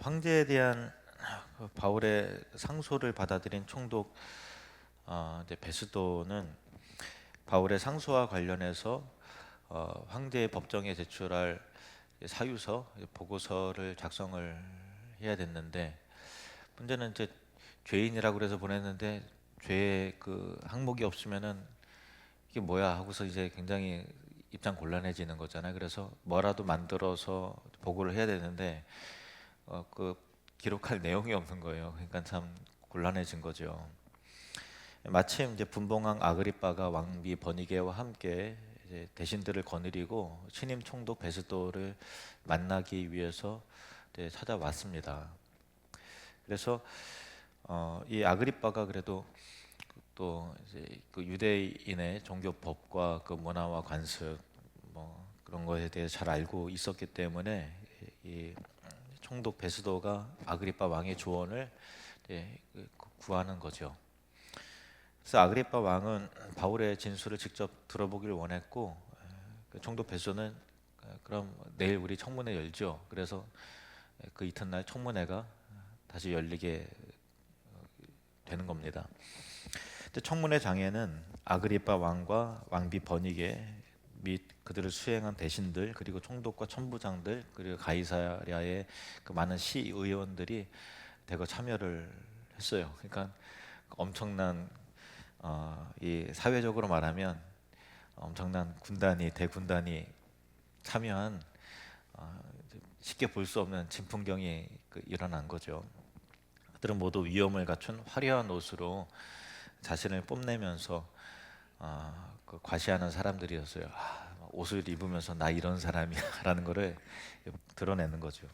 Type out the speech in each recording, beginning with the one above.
황제에 대한 그 바울의 상소를 받아들인 총독 어, 베스도는 바울의 상소와 관련해서 어, 황제의 법정에 제출할 사유서 보고서를 작성을 해야 됐는데 문제는 이제 죄인이라고 그래서 보냈는데 죄의 그 항목이 없으면은 이게 뭐야 하고서 이제 굉장히 입장 곤란해지는 거잖아요. 그래서 뭐라도 만들어서 보고를 해야 되는데 어, 그 기록할 내용이 없는 거예요. 그러니까 참 곤란해진 거죠. 마침 이제 분봉왕 아그리빠가 왕비 버니게와 함께 대신들을 거느리고 신임 총독 베스도를 만나기 위해서 찾아왔습니다. 그래서 어, 이 아그리빠가 그래도 또 그 유대인의 종교 법과 그 문화와 관습 뭐 그런 것에 대해서 잘 알고 있었기 때문에 이 총독 베스도가 아그리빠 왕의 조언을 이제 그 구하는 거죠. 그래서 아그리빠 왕은 바울의 진술을 직접 들어보길 원했고 그 총독 베스도는 그럼 내일 우리 청문회 열죠. 그래서 그 이튿날 청문회가 다시 열리게 되는 겁니다. 청문회 장에는 아그리빠 왕과 왕비 버니게 및 그들을 수행한 대신들 그리고 총독과 천부장들 그리고 가이사랴의 그 많은 시의원들이 대거 참여를 했어요. 그러니까 엄청난 어, 이 사회적으로 말하면 엄청난 군단이 대군단이 참여한 어, 쉽게 볼 수 없는 진풍경이 그 일어난 거죠. 그들은 모두 위엄을 갖춘 화려한 옷으로 자신을 뽐내면서 어, 그 과시하는 사람들이었어요. 아, 옷을 입으면서 나 이런 사람이야라는 것을 드러내는 거죠.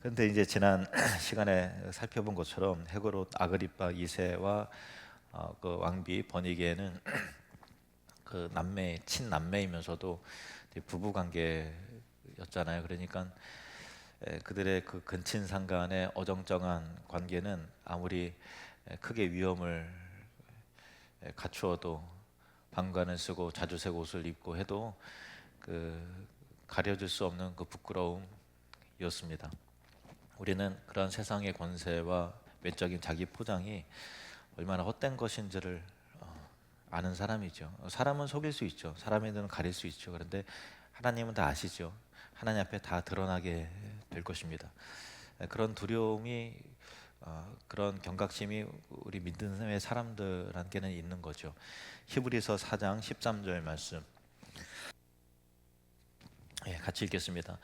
그런데 이제 지난 시간에 살펴본 것처럼 헤고롯 아그리파 2세와 어, 그 왕비 버니게는 그 남매 친남매이면서도 부부 관계였잖아요. 그러니까 그들의 그 근친 상 간의 어정쩡한 관계는 아무리 크게 위험을 갖추어도 방관을 쓰고 자주색 옷을 입고 해도 그 가려질 수 없는 그 부끄러움이었습니다. 우리는 그런 세상의 권세와 외적인 자기 포장이 얼마나 헛된 것인지를 어, 아는 사람이죠. 사람은 속일 수 있죠. 사람에는 가릴 수 있죠. 그런데 하나님은 다 아시죠. 하나님 앞에 다 드러나게 될 것입니다. 그런 두려움이 어, 그런 경각심이 우리 믿는 사람들한테는 있는 거죠. 히브리서 4장 13절 말씀. 예, 같이 읽겠습니다.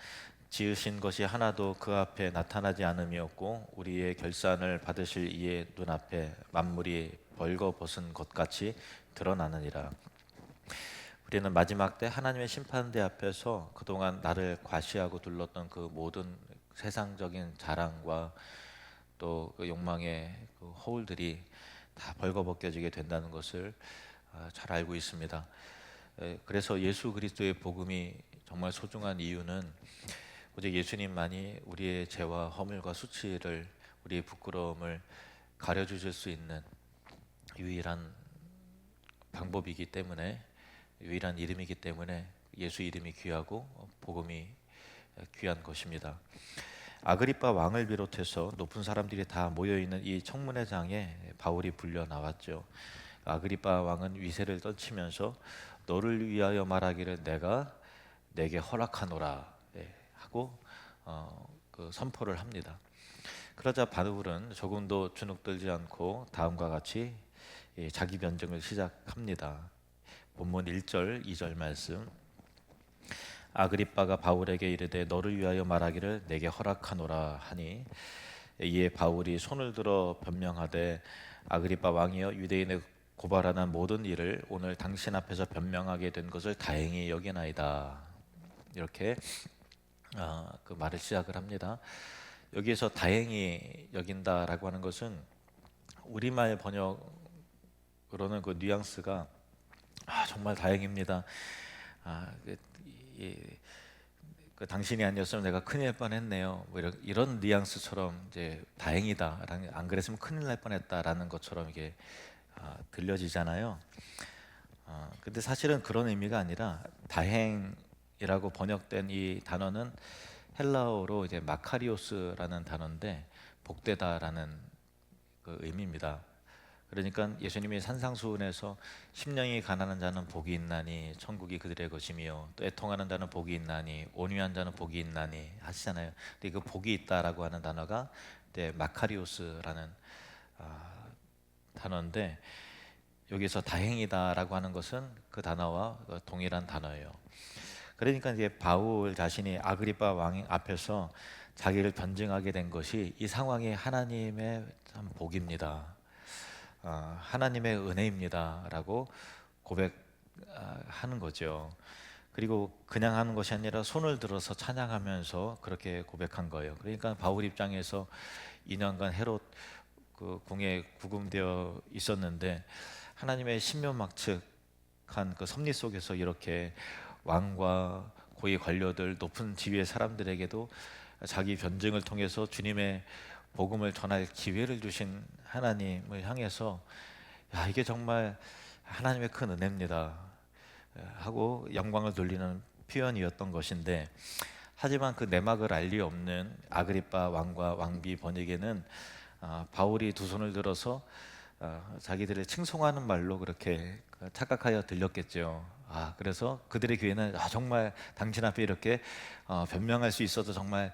지으신 것이 하나도 그 앞에 나타나지 않음이었고 우리의 결산을 받으실 이의 눈앞에 만물이 벌거벗은 것 같이 드러나느니라. 우리는 마지막 때 하나님의 심판대 앞에서 그동안 나를 과시하고 둘렀던 그 모든 세상적인 자랑과 또 그 욕망의 그 허울들이 다 벌거벗겨지게 된다는 것을 아, 잘 알고 있습니다. 그래서 예수 그리스도의 복음이 정말 소중한 이유는 오직 예수님만이 우리의 죄와 허물과 수치를 우리의 부끄러움을 가려 주실 수 있는 유일한 방법이기 때문에 유일한 이름이기 때문에 예수 이름이 귀하고 복음이 귀한 것입니다. 아그리파 왕을 비롯해서 높은 사람들이 다 모여 있는 이 청문회장에 바울이 불려 나왔죠. 아그리파 왕은 위세를 떨치면서 너를 위하여 말하기를 내가 내게 허락하노라 예, 하고 어, 그 선포를 합니다. 그러자 바울은 조금도 주눅들지 않고 다음과 같이 예, 자기 변증을 시작합니다. 본문 1절, 2절 말씀. 아그리빠가 바울에게 이르되 너를 위하여 말하기를 내게 허락하노라 하니 이에 바울이 손을 들어 변명하되 아그리빠 왕이여 유대인의 고발하는 모든 일을 오늘 당신 앞에서 변명하게 된 것을 다행히 여기나이다 이렇게 어, 그 말을 시작을 합니다. 여기에서 다행히 여긴다라고 하는 것은 우리말 번역으로는 그 뉘앙스가 아, 정말 다행입니다. 아, 그, 이, 그 당신이 아니었으면 내가 큰일 뻔했네요. 뭐 이런, 이런 뉘앙스처럼 이제 다행이다. 안 그랬으면 큰일 날 뻔했다라는 것처럼 이게 아, 들려지잖아요. 아, 근데 사실은 그런 의미가 아니라 다행이라고 번역된 이 단어는 헬라어로 이제 마카리오스라는 단어인데 복되다라는 그 의미입니다. 그러니까 예수님이 산상수훈에서 심령이 가난한 자는 복이 있나니 천국이 그들의 것이며 또 애통하는 자는 복이 있나니 온유한 자는 복이 있나니 하시잖아요. 근데 그 복이 있다라고 하는 단어가 이제 마카리오스라는 아, 단어인데 여기서 다행이다라고 하는 것은 그 단어와 동일한 단어예요. 그러니까 이제 바울 자신이 아그리파 왕 앞에서 자기를 변증하게 된 것이 이 상황이 하나님의 참 복입니다. 어, 하나님의 은혜입니다라고 고백하는 거죠. 그리고 그냥 하는 것이 아니라 손을 들어서 찬양하면서 그렇게 고백한 거예요. 그러니까 바울 입장에서 2년간 헤롯 그 궁에 구금되어 있었는데 하나님의 신묘막측한 그 섭리 속에서 이렇게 왕과 고위 관료들 높은 지위의 사람들에게도 자기 변증을 통해서 주님의 복음을 전할 기회를 주신 하나님을 향해서 야 이게 정말 하나님의 큰 은혜입니다 하고 영광을 돌리는 표현이었던 것인데 하지만 그 내막을 알 리 없는 아그리파 왕과 왕비 번에게는 아, 바울이 두 손을 들어서 아, 자기들을 칭송하는 말로 그렇게 착각하여 들렸겠죠. 아 그래서 그들의 귀에는 아, 정말 당신 앞에 이렇게 어, 변명할 수 있어서 정말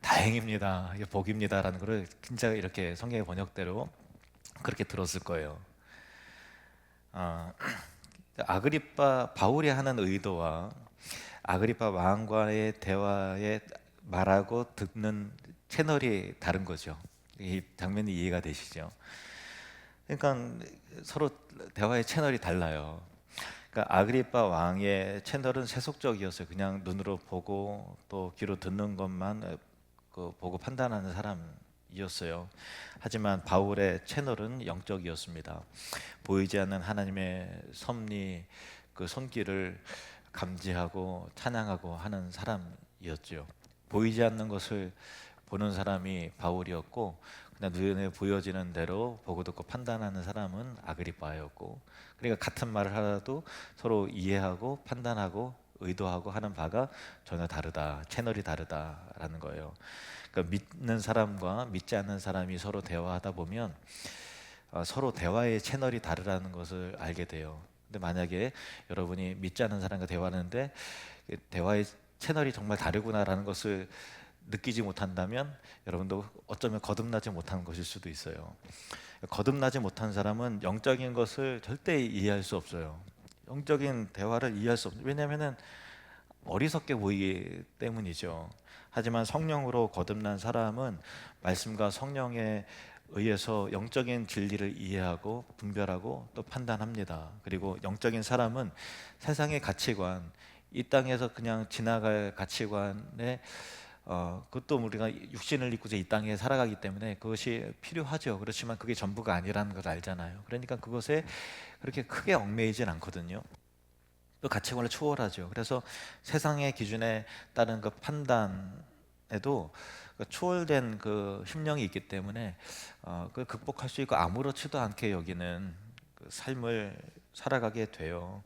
다행입니다. 복입니다라는 것을 진짜 이렇게 성경의 번역대로 그렇게 들었을 거예요. 아, 아그리파 바울이 하는 의도와 아그리파 왕과의 대화에 말하고 듣는 채널이 다른 거죠. 이 장면이 이해가 되시죠? 그러니까 서로 대화의 채널이 달라요. 그러니까 아그리파 왕의 채널은 세속적이었어요. 그냥 눈으로 보고 또 귀로 듣는 것만 그 보고 판단하는 사람이었어요. 하지만 바울의 채널은 영적이었습니다. 보이지 않는 하나님의 섭리 그 손길을 감지하고 찬양하고 하는 사람이었죠. 보이지 않는 것을 보는 사람이 바울이었고 그냥 눈에 보여지는 대로 보고 듣고 판단하는 사람은 아그리파였고 그러니까 같은 말을 하라도 서로 이해하고 판단하고 의도하고 하는 바가 전혀 다르다 채널이 다르다라는 거예요. 그러니까 믿는 사람과 믿지 않는 사람이 서로 대화하다 보면 어, 서로 대화의 채널이 다르다는 것을 알게 돼요. 근데 만약에 여러분이 믿지 않는 사람과 대화하는데 그 대화의 채널이 정말 다르구나라는 것을 느끼지 못한다면 여러분도 어쩌면 거듭나지 못한 것일 수도 있어요. 거듭나지 못한 사람은 영적인 것을 절대 이해할 수 없어요. 영적인 대화를 이해할 수 없어요. 왜냐하면 어리석게 보이기 때문이죠. 하지만 성령으로 거듭난 사람은 말씀과 성령에 의해서 영적인 진리를 이해하고 분별하고 또 판단합니다. 그리고 영적인 사람은 세상의 가치관, 이 땅에서 그냥 지나갈 가치관에 어, 그것도 우리가 육신을 입고 이 땅에 살아가기 때문에 그것이 필요하죠. 그렇지만 그게 전부가 아니라는 걸 알잖아요. 그러니까 그것에 그렇게 크게 얽매이진 않거든요. 또 가치관을 초월하죠. 그래서 세상의 기준에 따른 그 판단에도 그 초월된 그 심령이 있기 때문에 어, 그 극복할 수 있고 아무렇지도 않게 여기는 그 삶을 살아가게 돼요.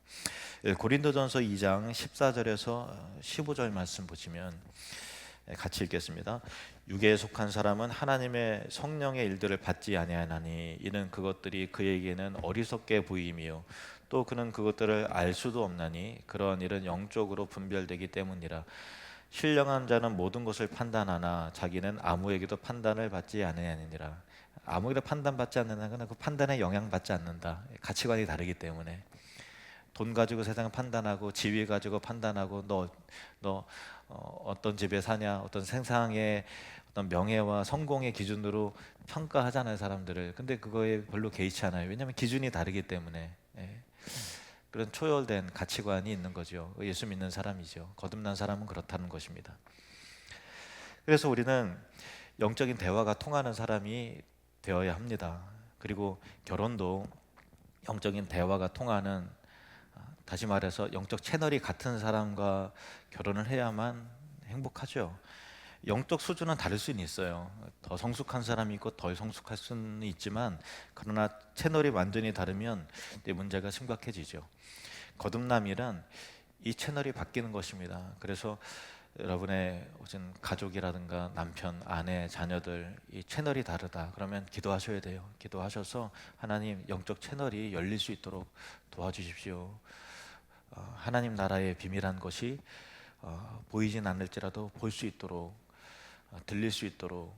예, 고린도전서 2장 14절에서 15절 말씀 보시면 예, 같이 읽겠습니다. 육에 속한 사람은 하나님의 성령의 일들을 받지 아니하나니 이는 그것들이 그에게는 어리석게 보임이요. 또 그는 그것들을 알 수도 없나니 그런 일은 영적으로 분별되기 때문이라. 신령한 자는 모든 것을 판단하나 자기는 아무에게도 판단을 받지 않으니라. 아무에게도 판단받지 않는다는 그 판단에 영향받지 않는다. 가치관이 다르기 때문에. 돈 가지고 세상을 판단하고 지위 가지고 판단하고 너너 어, 어떤 집에 사냐, 어떤 생상의 어떤 명예와 성공의 기준으로 평가하잖아요 사람들을. 근데 그거에 별로 개의치 않아요. 왜냐하면 기준이 다르기 때문에. 예. 그런 초월된 가치관이 있는 거죠. 예수 믿는 사람이죠. 거듭난 사람은 그렇다는 것입니다. 그래서 우리는 영적인 대화가 통하는 사람이 되어야 합니다. 그리고 결혼도 영적인 대화가 통하는 다시 말해서 영적 채널이 같은 사람과 결혼을 해야만 행복하죠. 영적 수준은 다를 수는 있어요. 더 성숙한 사람이 있고 덜 성숙할 수는 있지만 그러나 채널이 완전히 다르면 문제가 심각해지죠. 거듭남이란 이 채널이 바뀌는 것입니다. 그래서 여러분의 무슨 가족이라든가 남편, 아내, 자녀들 이 채널이 다르다. 그러면 기도하셔야 돼요. 기도하셔서 하나님 영적 채널이 열릴 수 있도록 도와주십시오. 어, 하나님 나라의 비밀한 것이 어, 보이진 않을지라도 볼 수 있도록 어, 들릴 수 있도록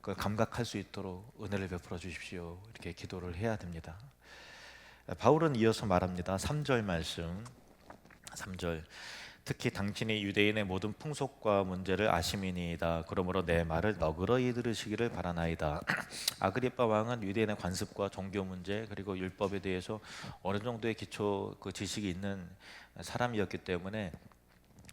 그걸 감각할 수 있도록 은혜를 베풀어 주십시오. 이렇게 기도를 해야 됩니다. 바울은 이어서 말합니다. 3절 말씀. 3절 특히 당신이 유대인의 모든 풍속과 문제를 아심이니이다. 그러므로 내 말을 너그러이 들으시기를 바라나이다. 아그리파 왕은 유대인의 관습과 종교 문제 그리고 율법에 대해서 어느 정도의 기초 그 지식이 있는 사람이었기 때문에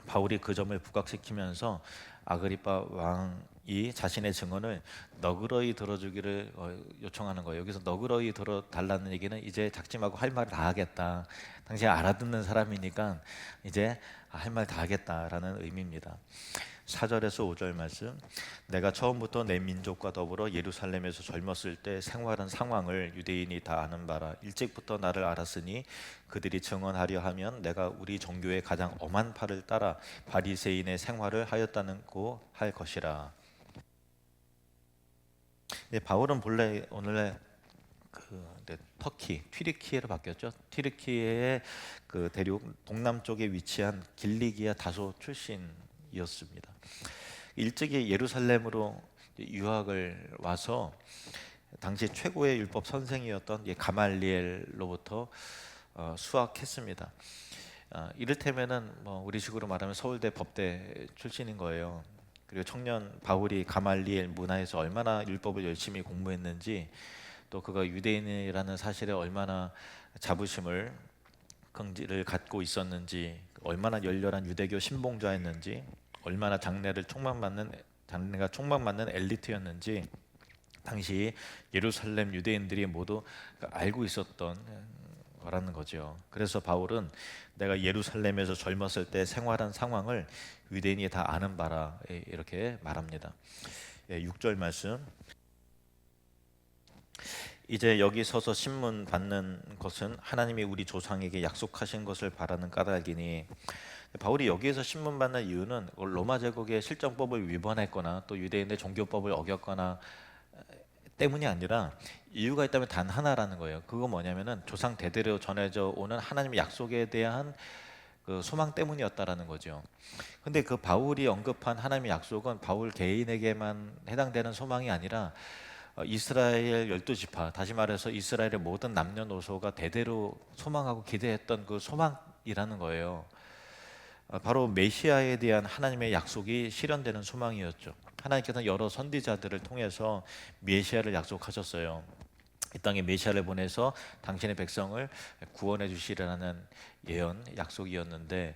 바울이 그 점을 부각시키면서 아그리파 왕이 자신의 증언을 너그러이 들어주기를 어, 요청하는 거예요. 여기서 너그러이 들어 달라는 얘기는 이제 작심하고 할 말을 다 하겠다. 당시 알아듣는 사람이니까 이제 할 말 다 하겠다라는 의미입니다. 4절에서 5절 말씀. 내가 처음부터 내 민족과 더불어 예루살렘에서 젊었을 때 생활한 상황을 유대인이 다 아는 바라. 일찍부터 나를 알았으니 그들이 증언하려 하면 내가 우리 종교의 가장 엄한 팔을 따라 바리새인의 생활을 하였다는 고할 것이라. 네, 바울은 본래 오늘의 그 네, 터키 튀르키예로 바뀌었죠. 튀르키예의 그 대륙 동남쪽에 위치한 길리기아 다소 출신이었습니다. 일찍이 예루살렘으로 유학을 와서 당시 최고의 율법 선생이었던 이 가말리엘로부터 어, 수학했습니다. 어, 이를테면은 뭐 우리식으로 말하면 서울대 법대 출신인 거예요. 그리고 청년 바울이 가말리엘 문화에서 얼마나 율법을 열심히 공부했는지 또 그가 유대인이라는 사실에 얼마나 자부심을 긍지를 갖고 있었는지 얼마나 열렬한 유대교 신봉자였는지 얼마나 장래를 촉망받는 장래가 촉망받는 엘리트였는지 당시 예루살렘 유대인들이 모두 알고 있었던 거라는 거죠. 그래서 바울은 내가 예루살렘에서 젊었을 때 생활한 상황을 유대인이 다 아는 바라 이렇게 말합니다. 6절 말씀 이제 여기 서서 신문 받는 것은 하나님이 우리 조상에게 약속하신 것을 바라는 까닭이니 바울이 여기에서 신문 받는 이유는 로마 제국의 실정법을 위반했거나 또 유대인의 종교법을 어겼거나 때문이 아니라 이유가 있다면 단 하나라는 거예요. 그거 뭐냐면은 조상 대대로 전해져 오는 하나님의 약속에 대한 그 소망 때문이었다라는 거죠. 근데 그 바울이 언급한 하나님의 약속은 바울 개인에게만 해당되는 소망이 아니라 어, 이스라엘 열두 지파 다시 말해서 이스라엘의 모든 남녀노소가 대대로 소망하고 기대했던 그 소망이라는 거예요. 어, 바로 메시아에 대한 하나님의 약속이 실현되는 소망이었죠. 하나님께서 여러 선지자들을 통해서 메시아를 약속하셨어요. 이 땅에 메시아를 보내서 당신의 백성을 구원해 주시라는 예언 약속이었는데 예,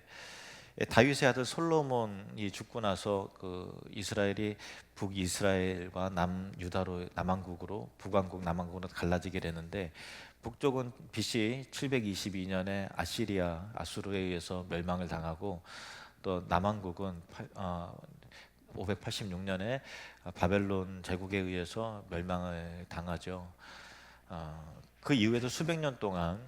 다윗의 아들 솔로몬이 죽고 나서 그 이스라엘이 북이스라엘과 남유다로 남왕국으로 북왕국 남왕국으로 갈라지게 되는데 북쪽은 BC 722년에 아시리아 아수르에 의해서 멸망을 당하고 또 남왕국은 어, 586년에 바벨론 제국에 의해서 멸망을 당하죠. 어, 그 이후에도 수백 년 동안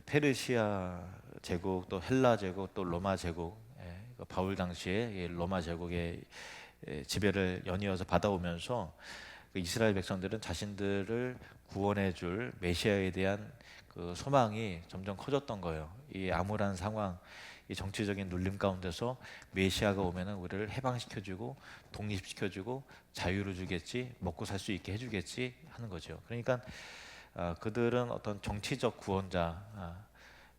페르시아 제국 또 헬라 제국 또 로마 제국 예, 그 바울 당시에 로마 제국의 예, 지배를 연이어서 받아오면서 그 이스라엘 백성들은 자신들을 구원해 줄 메시아에 대한 그 소망이 점점 커졌던 거예요. 이 암울한 상황, 이 정치적인 눌림 가운데서 메시아가 오면은 우리를 해방시켜 주고 독립시켜 주고 자유를 주겠지, 먹고 살 수 있게 해 주겠지 하는 거죠. 그러니까 어, 그들은 어떤 정치적 구원자, 아,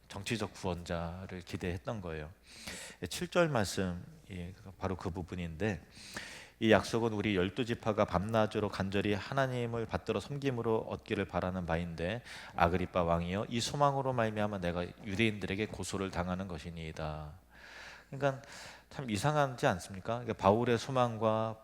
정치적 구원자를 기대했던 거예요. 7절 말씀 바로 그 부분인데 이 약속은 우리 열두 지파가 밤낮으로 간절히 하나님을 받들어 섬김으로 얻기를 바라는 바인데 아그리파 왕이여 이 소망으로 말미암아 내가 유대인들에게 고소를 당하는 것이니이다. 그러니까 참 이상하지 않습니까? 그러니까 바울의 소망과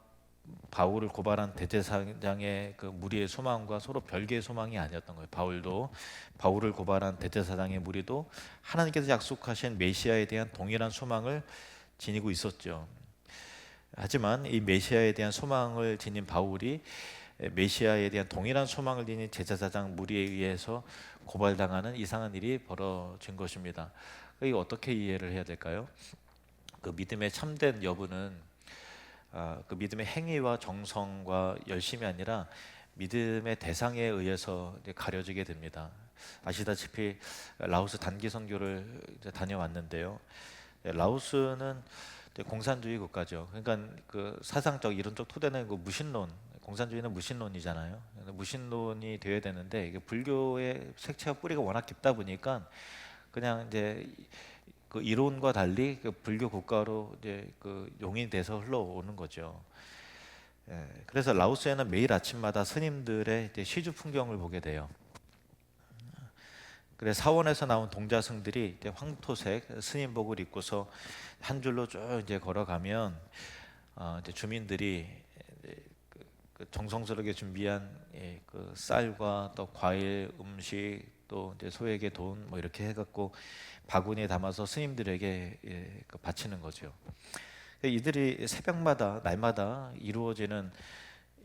바울을 고발한 대제사장의 그 무리의 소망과 서로 별개의 소망이 아니었던 거예요. 바울도 바울을 고발한 대제사장의 무리도 하나님께서 약속하신 메시아에 대한 동일한 소망을 지니고 있었죠. 하지만 이 메시아에 대한 소망을 지닌 바울이 메시아에 대한 동일한 소망을 지닌 제사장 무리에 의해서 고발당하는 이상한 일이 벌어진 것입니다. 이거 어떻게 이해를 해야 될까요? 그 믿음의 참된 여부는 아, 그 믿음의 행위와 정성과 열심이 아니라 믿음의 대상에 의해서 가려지게 됩니다. 아시다시피 라오스 단기 선교를 다녀왔는데요. 예, 라오스는 공산주의 국가죠. 그러니까 그 사상적 이론적 토대는 그 무신론, 공산주의는 무신론이잖아요. 무신론이 되어야 되는데 불교의 색채와 뿌리가 워낙 깊다 보니까 그냥 이제 그 이론과 달리 그 불교 국가로 이제 그 용인돼서 흘러오는 거죠. 예, 그래서 라오스에는 매일 아침마다 스님들의 시주 풍경을 보게 돼요. 그래 사원에서 나온 동자승들이 황토색 스님복을 입고서 한 줄로 쭉 이제 걸어가면 어, 이제 주민들이 그, 그 정성스럽게 준비한 예, 그 쌀과 또 과일, 음식 또 이제 소에게 돈 뭐 이렇게 해갖고 바구니에 담아서 스님들에게 예, 그 바치는 거죠. 이들이 새벽마다 날마다 이루어지는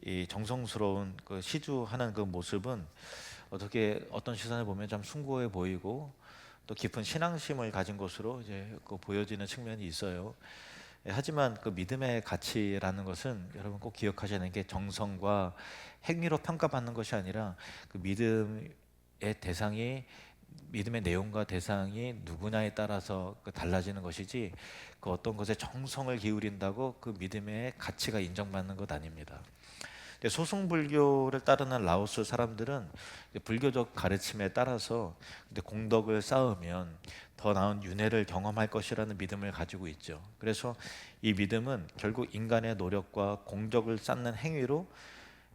이 정성스러운 그 시주하는 그 모습은 어떻게 어떤 시선을 보면 좀 숭고해 보이고 또 깊은 신앙심을 가진 것으로 이제 그 보여지는 측면이 있어요. 예, 하지만 그 믿음의 가치라는 것은 여러분 꼭 기억하셔야 하는 게 정성과 행위로 평가받는 것이 아니라 그 믿음의 대상이 믿음의 내용과 대상이 누구냐에 따라서 그 달라지는 것이지 그 어떤 것에 정성을 기울인다고 그 믿음의 가치가 인정받는 것 아닙니다. 소승불교를 따르는 라오스 사람들은 불교적 가르침에 따라서 공덕을 쌓으면 더 나은 윤회를 경험할 것이라는 믿음을 가지고 있죠. 그래서 이 믿음은 결국 인간의 노력과 공덕을 쌓는 행위로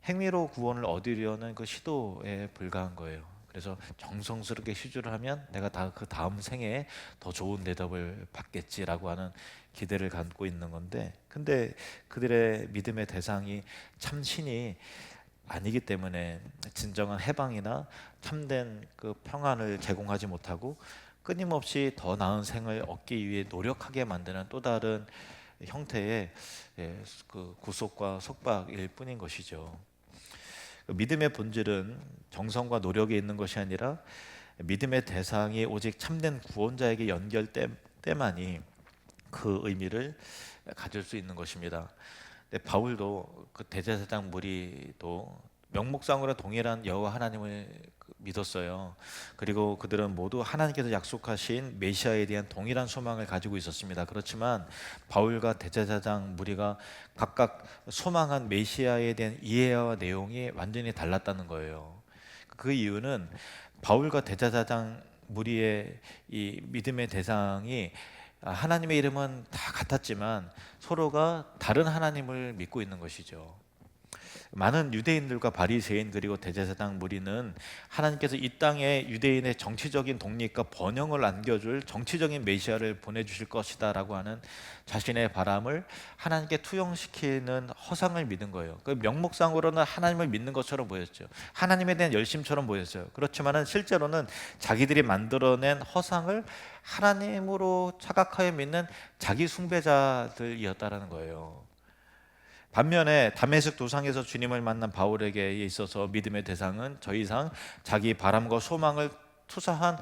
행위로 구원을 얻으려는 그 시도에 불과한 거예요. 그래서 정성스럽게 시주를 하면 내가 다 그 다음 생에 더 좋은 대답을 받겠지라고 하는 기대를 갖고 있는 건데 근데 그들의 믿음의 대상이 참 신이 아니기 때문에 진정한 해방이나 참된 그 평안을 제공하지 못하고 끊임없이 더 나은 생을 얻기 위해 노력하게 만드는 또 다른 형태의 예, 그 구속과 속박일 뿐인 것이죠. 그 믿음의 본질은 정성과 노력에 있는 것이 아니라 믿음의 대상이 오직 참된 구원자에게 연결될 때만이 그 의미를 가질 수 있는 것입니다. 바울도 그 대제사장 무리도 명목상으로 동일한 여호와 하나님을 그 믿었어요. 그리고 그들은 모두 하나님께서 약속하신 메시아에 대한 동일한 소망을 가지고 있었습니다. 그렇지만 바울과 대제사장 무리가 각각 소망한 메시아에 대한 이해와 내용이 완전히 달랐다는 거예요. 그 이유는 바울과 대제사장 무리의 이 믿음의 대상이 하나님의 이름은 다 같았지만 서로가 다른 하나님을 믿고 있는 것이죠. 많은 유대인들과 바리새인 그리고 대제사장 무리는 하나님께서 이 땅에 유대인의 정치적인 독립과 번영을 안겨줄 정치적인 메시아를 보내주실 것이다라고 하는 자신의 바람을 하나님께 투영시키는 허상을 믿은 거예요. 그 명목상으로는 하나님을 믿는 것처럼 보였죠. 하나님에 대한 열심처럼 보였어요. 그렇지만은 실제로는 자기들이 만들어낸 허상을 하나님으로 착각하여 믿는 자기 숭배자들이었다라는 거예요. 반면에 담메색 도상에서 주님을 만난 바울에게 있어서 믿음의 대상은 더 이상 자기 바람과 소망을 투사한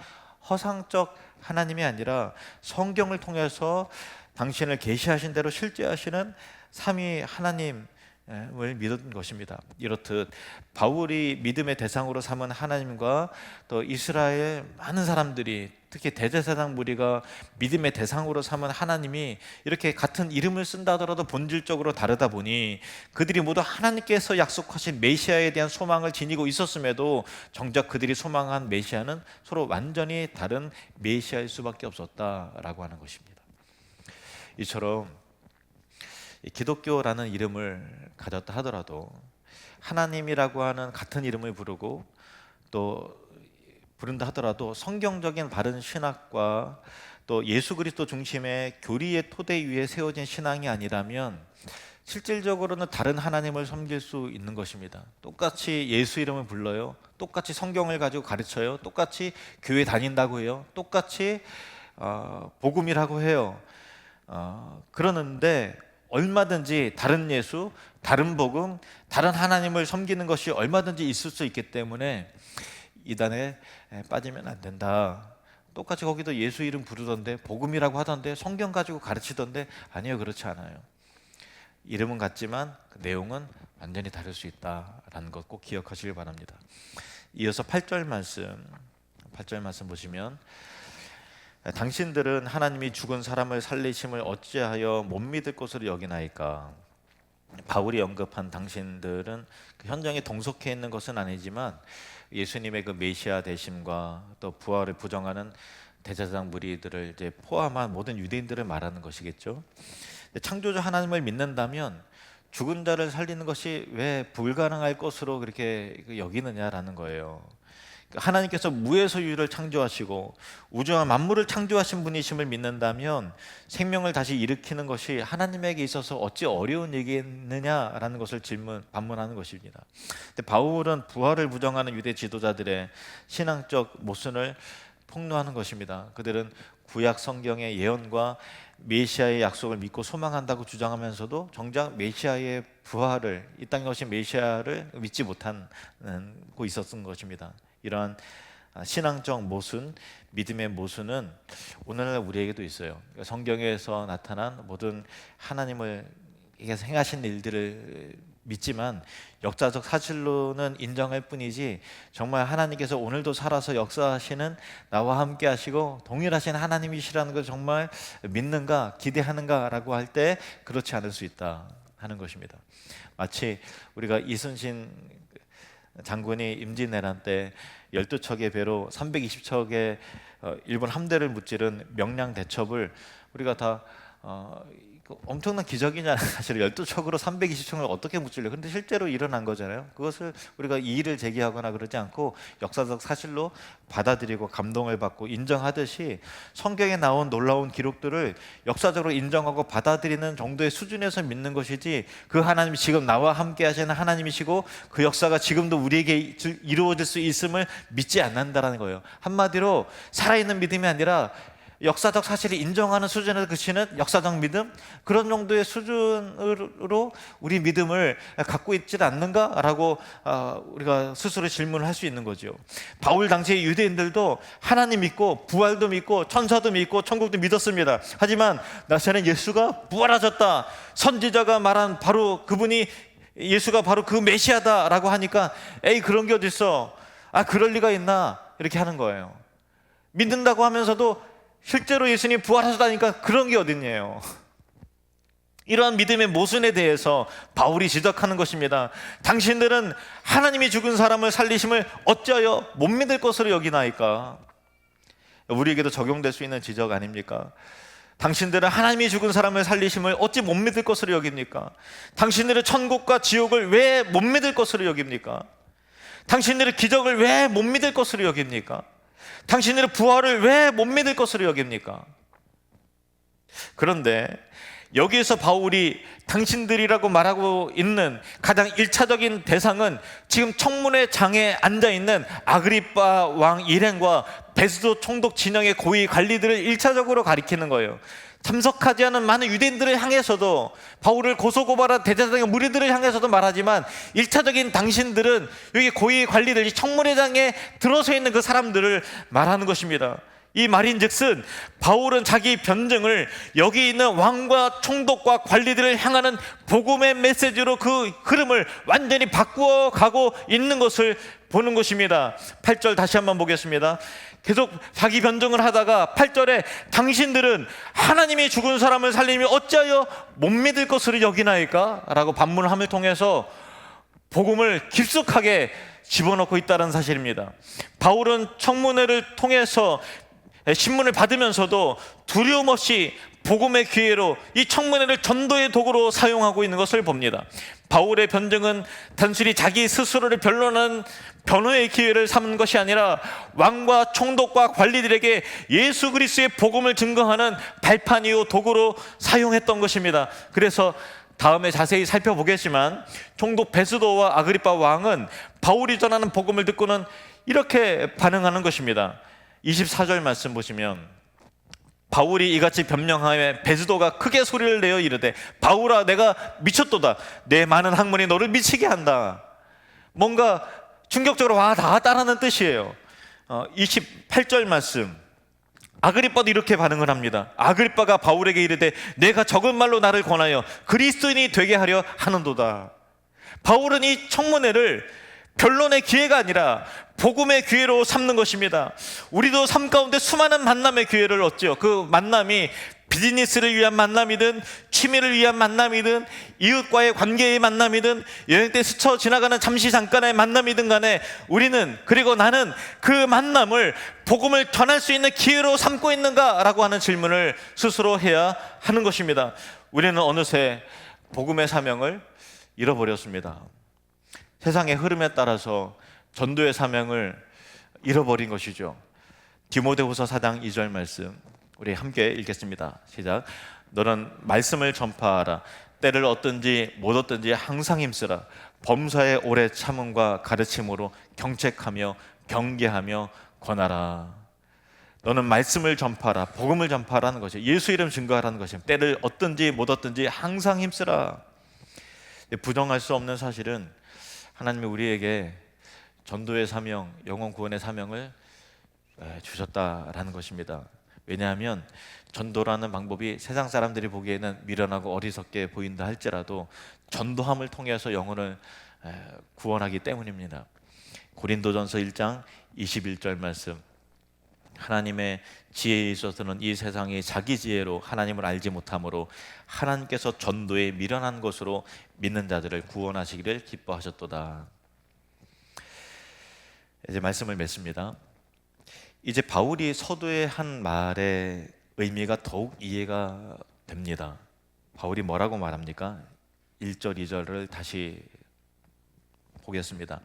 허상적 하나님이 아니라 성경을 통해서 당신을 계시하신 대로 실제하시는 삼위 하나님 을 믿은 것입니다. 이렇듯 바울이 믿음의 대상으로 삼은 하나님과 또 이스라엘 많은 사람들이 특히 대제사장 무리가 믿음의 대상으로 삼은 하나님이 이렇게 같은 이름을 쓴다 하더라도 본질적으로 다르다 보니 그들이 모두 하나님께서 약속하신 메시아에 대한 소망을 지니고 있었음에도 정작 그들이 소망한 메시아는 서로 완전히 다른 메시아일 수밖에 없었다라고 하는 것입니다. 이처럼 기독교라는 이름을 가졌다 하더라도 하나님이라고 하는 같은 이름을 부르고 또 부른다 하더라도 성경적인 바른 신학과 또 예수 그리스도 중심의 교리의 토대 위에 세워진 신앙이 아니라면 실질적으로는 다른 하나님을 섬길 수 있는 것입니다. 똑같이 예수 이름을 불러요. 똑같이 성경을 가지고 가르쳐요. 똑같이 교회 다닌다고 해요. 똑같이 어, 복음이라고 해요. 어, 그러는데 얼마든지 다른 예수, 다른 복음, 다른 하나님을 섬기는 것이 얼마든지 있을 수 있기 때문에 이단에 빠지면 안 된다. 똑같이 거기도 예수 이름 부르던데 복음이라고 하던데 성경 가지고 가르치던데 아니요 그렇지 않아요. 이름은 같지만 그 내용은 완전히 다를 수 있다라는 것 꼭 기억하시길 바랍니다. 이어서 8절 말씀 8절 말씀 보시면 당신들은 하나님이 죽은 사람을 살리심을 어찌하여 못 믿을 것으로 여기나이까 바울이 언급한 당신들은 그 현장에 동석해 있는 것은 아니지만 예수님의 그 메시아 되심과 또 부활을 부정하는 대제사장 무리들을 이제 포함한 모든 유대인들을 말하는 것이겠죠. 창조주 하나님을 믿는다면 죽은 자를 살리는 것이 왜 불가능할 것으로 그렇게 그 여기느냐라는 거예요. 하나님께서 무에서 유를 창조하시고 우주와 만물을 창조하신 분이심을 믿는다면 생명을 다시 일으키는 것이 하나님에게 있어서 어찌 어려운 얘기겠느냐라는 것을 질문 반문하는 것입니다. 근데 바울은 부활을 부정하는 유대 지도자들의 신앙적 모순을 폭로하는 것입니다. 그들은 구약 성경의 예언과 메시아의 약속을 믿고 소망한다고 주장하면서도 정작 메시아의 부활을 이 땅에 오신 메시아를 믿지 못하고 있었던 것입니다. 이러한 신앙적 모순, 믿음의 모순은 오늘날 우리에게도 있어요. 그러니까 성경에서 나타난 모든 하나님을 행하신 일들을 믿지만 역사적 사실로는 인정할 뿐이지 정말 하나님께서 오늘도 살아서 역사하시는 나와 함께 하시고 동일하신 하나님이시라는 걸 정말 믿는가 기대하는가라고 할 때 그렇지 않을 수 있다 하는 것입니다. 마치 우리가 이순신 장군이 임진왜란 때 12척의 배로 320척의 어, 일본 함대를 무찌른 명량 대첩을 우리가 다 어, 그 엄청난 기적이냐 사실 12척으로 320척을 어떻게 무찔려 근데 실제로 일어난 거잖아요. 그것을 우리가 이의를 제기하거나 그러지 않고 역사적 사실로 받아들이고 감동을 받고 인정하듯이 성경에 나온 놀라운 기록들을 역사적으로 인정하고 받아들이는 정도의 수준에서 믿는 것이지 그 하나님이 지금 나와 함께 하시는 하나님이시고 그 역사가 지금도 우리에게 이루어질 수 있음을 믿지 않는다라는 거예요. 한마디로 살아있는 믿음이 아니라 역사적 사실을 인정하는 수준에 그치는 역사적 믿음 그런 정도의 수준으로 우리 믿음을 갖고 있지 않는가라고 아, 우리가 스스로 질문을 할 수 있는 거죠. 바울 당시의 유대인들도 하나님 믿고 부활도 믿고 천사도 믿고 천국도 믿었습니다. 하지만 나사는 예수가 부활하셨다. 선지자가 말한 바로 그분이 예수가 바로 그 메시아다라고 하니까 에이 그런 게 어딨어? 아 그럴 리가 있나? 이렇게 하는 거예요. 믿는다고 하면서도 실제로 예수님 부활하셨다니까 그런 게 어딨냐요. 이러한 믿음의 모순에 대해서 바울이 지적하는 것입니다. 당신들은 하나님이 죽은 사람을 살리심을 어찌하여 못 믿을 것으로 여기나이까? 우리에게도 적용될 수 있는 지적 아닙니까? 당신들은 하나님이 죽은 사람을 살리심을 어찌 못 믿을 것으로 여깁니까? 당신들은 천국과 지옥을 왜 못 믿을 것으로 여깁니까? 당신들은 기적을 왜 못 믿을 것으로 여깁니까? 당신들의 부활을 왜 못 믿을 것으로 여깁니까? 그런데 여기에서 바울이 당신들이라고 말하고 있는 가장 일차적인 대상은 지금 청문회 장에 앉아 있는 아그리빠 왕 일행과 베스도 총독 진영의 고위 관리들을 일차적으로 가리키는 거예요. 참석하지 않은 많은 유대인들을 향해서도 바울을 고소고발한 대제사장의 무리들을 향해서도 말하지만 일차적인 당신들은 여기 고위 관리들, 청문회장에 들어서 있는 그 사람들을 말하는 것입니다. 이 말인즉슨 바울은 자기 변증을 여기 있는 왕과 총독과 관리들을 향하는 복음의 메시지로 그 흐름을 완전히 바꾸어 가고 있는 것을 보는 것입니다. 8절 다시 한번 보겠습니다. 계속 자기 변증을 하다가 8절에 당신들은 하나님이 죽은 사람을 살리며 어찌하여 못 믿을 것으로 여기나이까? 라고 반문함을 통해서 복음을 깊숙하게 집어넣고 있다는 사실입니다. 바울은 청문회를 통해서 신문을 받으면서도 두려움 없이 복음의 기회로 이 청문회를 전도의 도구로 사용하고 있는 것을 봅니다. 바울의 변증은 단순히 자기 스스로를 변론하는 변호의 기회를 삼은 것이 아니라 왕과 총독과 관리들에게 예수 그리스도의 복음을 증거하는 발판이요 도구로 사용했던 것입니다. 그래서 다음에 자세히 살펴보겠지만 총독 베스도와 아그리파 왕은 바울이 전하는 복음을 듣고는 이렇게 반응하는 것입니다. 24절 말씀 보시면 바울이 이같이 변명하여 베스도가 크게 소리를 내어 이르되 바울아 내가 미쳤도다 내 많은 학문이 너를 미치게 한다 뭔가 충격적으로 와 닿았다라는 뜻이에요 어, 28절 말씀 아그리빠도 이렇게 반응을 합니다. 아그리빠가 바울에게 이르되 내가 적은 말로 나를 권하여 그리스도인이 되게 하려 하는도다. 바울은 이 청문회를 변론의 기회가 아니라 복음의 기회로 삼는 것입니다. 우리도 삶 가운데 수많은 만남의 기회를 얻죠. 그 만남이 비즈니스를 위한 만남이든 취미를 위한 만남이든 이웃과의 관계의 만남이든 여행 때 스쳐 지나가는 잠시 잠깐의 만남이든 간에 우리는 그리고 나는 그 만남을 복음을 전할 수 있는 기회로 삼고 있는가라고 하는 질문을 스스로 해야 하는 것입니다. 우리는 어느새 복음의 사명을 잃어버렸습니다. 세상의 흐름에 따라서 전도의 사명을 잃어버린 것이죠. 디모데후서 4장 2절 말씀 우리 함께 읽겠습니다. 시작. 너는 말씀을 전파하라. 때를 얻든지 못 얻든지 항상 힘쓰라. 범사의 오래 참음과 가르침으로 경책하며 경계하며 권하라. 너는 말씀을 전파하라. 복음을 전파하라는 것이 예수 이름 증거하라는 것입니다. 때를 얻든지 못 얻든지 항상 힘쓰라. 부정할 수 없는 사실은 하나님이 우리에게 전도의 사명, 영혼 구원의 사명을 에, 주셨다라는 것입니다. 왜냐하면 전도라는 방법이 세상 사람들이 보기에는 미련하고 어리석게 보인다 할지라도 전도함을 통해서 영혼을 에, 구원하기 때문입니다. 고린도전서 1장 21절 말씀 하나님의 지혜에 있어서는 이 세상이 자기 지혜로 하나님을 알지 못하므로 하나님께서 전도에 미련한 것으로 믿는 자들을 구원하시기를 기뻐하셨도다. 이제 말씀을 맺습니다. 이제 바울이 서두에 한 말의 의미가 더욱 이해가 됩니다. 바울이 뭐라고 말합니까? 1절, 2절을 다시 보겠습니다.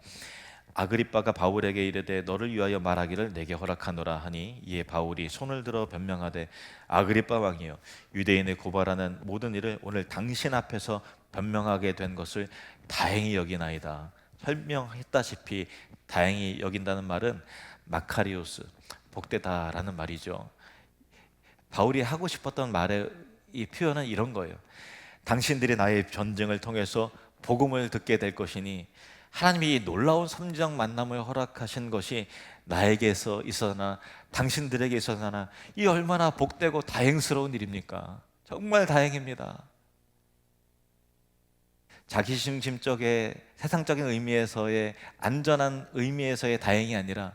아그리빠가 바울에게 이르되 너를 위하여 말하기를 내게 허락하노라 하니 이에 바울이 손을 들어 변명하되 아그리빠 왕이여 유대인을 고발하는 모든 일을 오늘 당신 앞에서 변명하게 된 것을 다행히 여기나이다. 설명했다시피 다행히 여긴다는 말은 마카리오스 복되다라는 말이죠. 바울이 하고 싶었던 말의 이 표현은 이런 거예요. 당신들이 나의 전쟁을 통해서 복음을 듣게 될 것이니 하나님이 이 놀라운 삼적 만남을 허락하신 것이 나에게서 있어나 당신들에게 있어서나 이 얼마나 복되고 다행스러운 일입니까? 정말 다행입니다. 자기중심적의 세상적인 의미에서의 안전한 의미에서의 다행이 아니라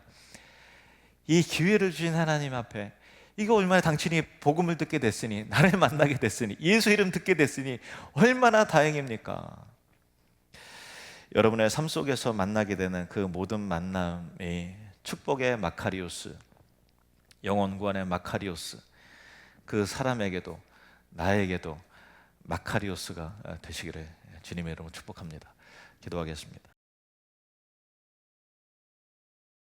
이 기회를 주신 하나님 앞에 이거 얼마나 당신이 복음을 듣게 됐으니 나를 만나게 됐으니 예수 이름 듣게 됐으니 얼마나 다행입니까? 여러분의 삶 속에서 만나게 되는 그 모든 만남이 축복의 마카리오스, 영원 구원의 마카리오스, 그 사람에게도 나에게도 마카리오스가 되시기를 주님의 이름으로 축복합니다. 기도하겠습니다.